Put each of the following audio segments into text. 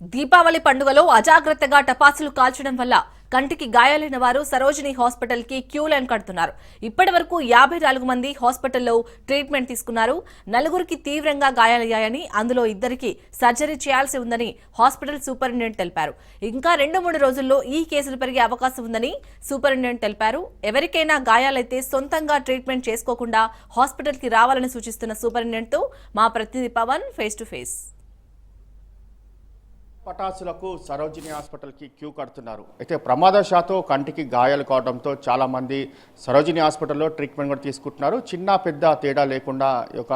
దీపావళి పండుగలో అజాగ్రత్తగా టపాసులు కాల్చడం వల్ల కంటికి గాయాలైన వారు సరోజిని హాస్పిటల్కి క్యూ లైన్ కడుతున్నారు. ఇప్పటి వరకు యాభై నాలుగు మంది హాస్పిటల్లో ట్రీట్మెంట్ తీసుకున్నారు. నలుగురికి తీవ్రంగా గాయాలయ్యాయని అందులో ఇద్దరికి సర్జరీ చేయాల్సి ఉందని హాస్పిటల్ సూపరింటెండెంట్ తెలిపారు. ఇంకా రెండు మూడు రోజుల్లో ఈ కేసులు పెరిగే అవకాశం ఉందని సూపరింటెండెంట్ తెలిపారు. ఎవరికైనా గాయాలైతే సొంతంగా ట్రీట్మెంట్ చేసుకోకుండా హాస్పిటల్కి రావాలని సూచిస్తున్న సూపరింటెండెంట్తో మా ప్రతినిధి పవన్ ఫేస్ టు ఫేస్. పటాసులకు సరోజిని హాస్పిటల్కి క్యూ కడుతున్నారు. అయితే ప్రమాదశాత్తు కంటికి గాయాలు కావడంతో చాలామంది సరోజిని హాస్పిటల్లో ట్రీట్మెంట్ కూడా తీసుకుంటున్నారు. చిన్న పెద్ద తేడా లేకుండా ఒక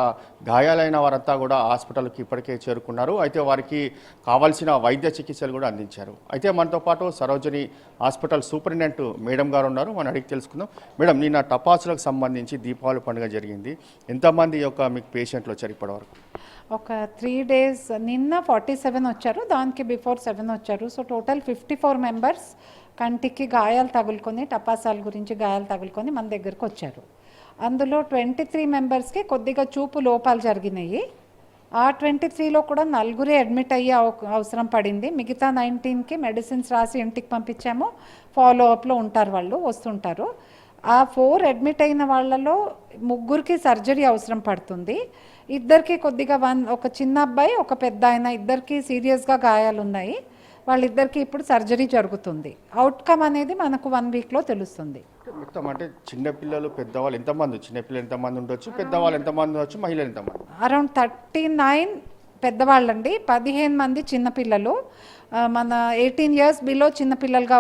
గాయాలైన వారంతా కూడా హాస్పిటల్కి ఇప్పటికే చేరుకున్నారు. అయితే వారికి కావాల్సిన వైద్య చికిత్సలు కూడా అందించారు. అయితే మనతో పాటు సరోజిని హాస్పిటల్ సూపరింటెండెంట్ మేడం గారు ఉన్నారు. మనం అడిగి తెలుసుకుందాం. మేడం నిన్న టపాసులకు సంబంధించి దీపావళి పండుగ జరిగింది. ఎంతమంది యొక్క మీకు పేషెంట్లు వచ్చారు ఇప్పటివరకు? ఒక త్రీ డేస్ నిన్న ఫార్టీ సెవెన్ వచ్చారు దానికి బిఫోర్ సెవెన్ వచ్చారు. So total fifty four members కంటికి గాయాలు తగులుకొని టపాసాల గురించి గాయాలు తగులుకొని మన దగ్గరకు వచ్చారు. అందులో ట్వంటీ త్రీ మెంబర్స్కి కొద్దిగా చూపు లోపాలు జరిగినాయి. ఆ ట్వంటీ త్రీలో కూడా నలుగురే అడ్మిట్ అయ్యే అవ- అవసరం పడింది. మిగతా నైన్టీన్కి మెడిసిన్స్ రాసి ఇంటికి పంపించాము. ఫాలో అప్లో ఉంటారు వాళ్ళు వస్తుంటారు. ఆ ఫోర్ అడ్మిట్ అయిన వాళ్ళలో ముగ్గురికి సర్జరీ అవసరం పడుతుంది. ఇద్దరికి కొద్దిగా వన్ ఒక చిన్న అబ్బాయి ఒక పెద్ద ఆయన ఇద్దరికి సీరియస్గా గాయాలు ఉన్నాయి వాళ్ళిద్దరికి ఇప్పుడు సర్జరీ జరుగుతుంది. అవుట్కమ్ అనేది మనకు వన్ వీక్లో తెలుస్తుంది. మొత్తం అంటే చిన్నపిల్లలు పెద్దవాళ్ళు ఎంతమంది? చిన్నపిల్లలు ఎంతమంది ఉండొచ్చు? పెద్దవాళ్ళు ఎంతమంది ఉండొచ్చు? మహిళలు ఎంతమంది? అరౌండ్ థర్టీ నైన్ పెద్దవాళ్ళండి. పదిహేను మంది చిన్నపిల్లలు మన ఎయిటీన్ ఇయర్స్ బిలో చిన్నపిల్లలుగా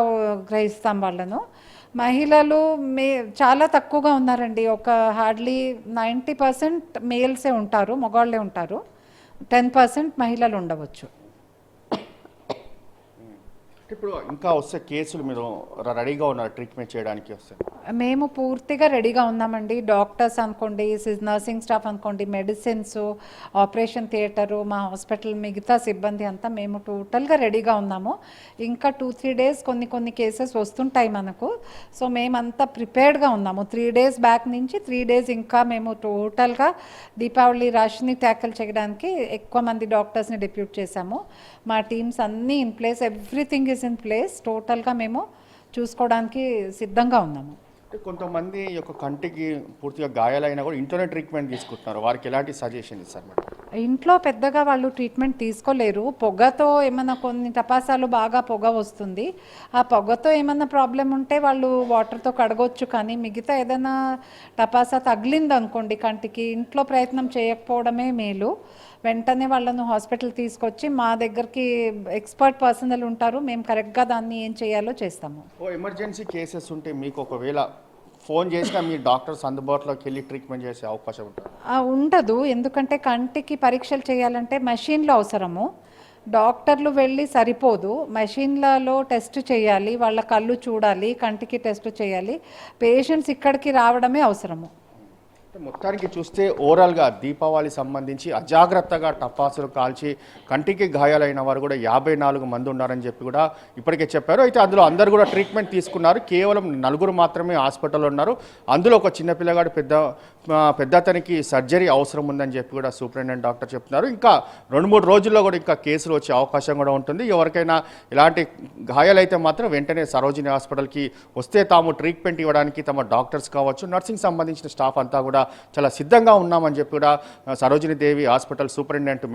గ్రహిస్తాం వాళ్ళను. మహిళలు మే చాలా తక్కువగా ఉన్నారండి. ఒక హార్డ్లీ నైంటీ పర్సెంట్ మేల్సే ఉంటారు మగవాళ్ళే ఉంటారు. టెన్ పర్సెంట్ మహిళలు ఉండవచ్చు. ఇప్పుడు ఇంకా వస్తే కేసులు మీరు రెడీగా ఉన్నారు ట్రీట్మెంట్ చేయడానికి వస్తే. మేము పూర్తిగా రెడీగా ఉన్నామండి. డాక్టర్స్ అనుకోండి నర్సింగ్ స్టాఫ్ అనుకోండి మెడిసిన్స్ ఆపరేషన్ థియేటరు మా హాస్పిటల్ మిగతా సిబ్బంది అంతా మేము టోటల్గా రెడీగా ఉన్నాము. ఇంకా టూ త్రీ డేస్ కొన్ని కొన్ని కేసెస్ వస్తుంటాయి మనకు. సో మేమంతా ప్రిపేర్డ్గా ఉన్నాము. త్రీ డేస్ బ్యాక్ నుంచి త్రీ డేస్ ఇంకా మేము టోటల్గా దీపావళి రష్ని ట్యాకిల్ చేయడానికి ఎక్కువ మంది డాక్టర్స్ని డిప్యూట్ చేశాము. మా టీమ్స్ అన్నీ in place everything is in place. టోటల్గా మేము చూసుకోవడానికి సిద్ధంగా ఉన్నాము. కొంతమంది యొక్క కంటికి పూర్తిగా గాయాలైనా కూడా ఇంట్లోనే ట్రీట్మెంట్ తీసుకుంటున్నారు. వారికి ఎలాంటి సజెషన్ ఇస్తారు మేడం? ఇంట్లో పెద్దగా వాళ్ళు ట్రీట్మెంట్ తీసుకోలేరు. పొగతో ఏమైనా కొన్ని టపాసాలు బాగా పొగ వస్తుంది. ఆ పొగతో ఏమైనా ప్రాబ్లం ఉంటే వాళ్ళు వాటర్తో కడగొచ్చు. కానీ మిగతా ఏదైనా టపాసా తగిలింది అనుకోండి కంటికి ఇంట్లో ప్రయత్నం చేయకపోవడమే మేలు. వెంటనే వాళ్ళను హాస్పిటల్ తీసుకొచ్చి మా దగ్గరికి ఎక్స్పర్ట్ పర్సనల్ ఉంటారు. మేము కరెక్ట్గా దాన్ని ఏం చేయాలో చేస్తాము. ఓ ఎమర్జెన్సీ కేసెస్ ఉంటే మీకు ఒకవేళ ఫోన్ చేసినా మీ డాక్టర్స్ అందుబాటులోకి వెళ్ళి ట్రీట్మెంట్ చేసే అవకాశం ఉంటుంది. ఉండదు. ఎందుకంటే కంటికి పరీక్షలు చేయాలంటే మెషిన్లు అవసరము. డాక్టర్లు వెళ్ళి సరిపోదు. మెషిన్లలో టెస్ట్ చేయాలి. వాళ్ళ కళ్ళు చూడాలి. కంటికి టెస్ట్ చేయాలి. పేషెంట్స్ ఇక్కడికి రావడమే అవసరము. మొత్తానికి చూస్తే ఓవరాల్గా దీపావళి సంబంధించి అజాగ్రత్తగా టపాసులు కాల్చి కంటికి గాయాలైన వారు కూడా యాభై నాలుగు మంది ఉన్నారని చెప్పి కూడా ఇప్పటికే చెప్పారు. అయితే అందులో అందరు కూడా ట్రీట్మెంట్ తీసుకున్నారు. కేవలం నలుగురు మాత్రమే హాస్పిటల్లో ఉన్నారు. అందులో ఒక చిన్నపిల్లగాడు పెద్ద పెద్ద అతనికి సర్జరీ అవసరం ఉందని చెప్పి కూడా సూపరింటెండెంట్ డాక్టర్ చెప్తున్నారు. ఇంకా రెండు మూడు రోజుల్లో కూడా ఇంకా కేసులు వచ్చే అవకాశం కూడా ఉంటుంది. ఎవరికైనా ఇలాంటి గాయాలైతే మాత్రం వెంటనే సరోజిని హాస్పిటల్కి వస్తే తాము ట్రీట్మెంట్ ఇవ్వడానికి తమ డాక్టర్స్ కావచ్చు నర్సింగ్ సంబంధించిన స్టాఫ్ అంతా కూడా చాలా సిద్ధంగా ఉన్నామని చెప్పి కూడా ఆ, సరోజిని దేవి హాస్పిటల్ సూపరింటెండెంట్